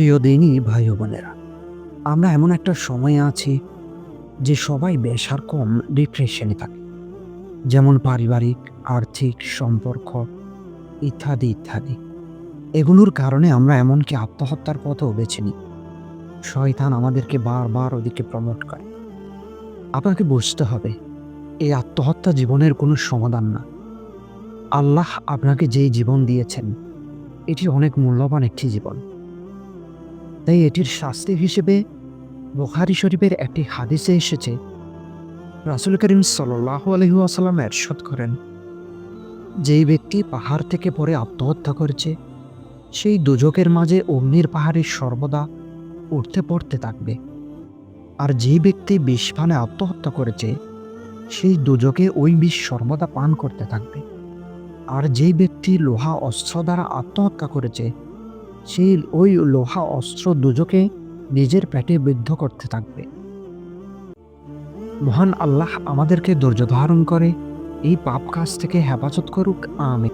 প্রিয় দিনই ভাই বোনেরা। আমরা এমন একটা সময়ে আছি যে সবাই বেশ আর কম ডিপ্রেশনে থাকে। যেমন পারিবারিক, আর্থিক, সম্পর্ক ইত্যাদি ইত্যাদি। এগুলোর কারণে আমরা এমনকি আত্মহত্যার পথও বেছে নিই। শয়তান আমাদেরকে বারবার ওদিকে প্রমোট করে। আপনাকে বুঝতে হবে, এই আত্মহত্যা জীবনের কোনো সমাধান না। আল্লাহ আপনাকে যেই জীবন দিয়েছেন, এটি অনেক মূল্যবান একটি জীবন। তাই এটির শাস্তি হিসেবে বুখারি শরীফের একটি হাদিসে এসেছে। রাসুল করিম সাল্লাহ আলহিহাসাল্লাম এরশাদ করেন, যেই ব্যক্তি পাহাড় থেকে পরে আত্মহত্যা করেছে, সেই দুজকের মাঝে অগ্নির পাহাড়ে সর্বদা উঠতে পড়তে থাকবে। আর যেই ব্যক্তি বিষ পানে আত্মহত্যা করেছে, সেই দুজকে ওই বিষ সর্বদা পান করতে থাকবে। আর যেই ব্যক্তি লোহা অস্ত্র দ্বারা আত্মহত্যা করেছে সেই ওই লোহা অস্ত্র দুজকে নিজের পেটে বিদ্ধ করতে থাকবে। মহান আল্লাহ আমাদেরকে ধৈর্য ধারণ করে, এই পাপ কাজ থেকে হেফাজত করুক আমি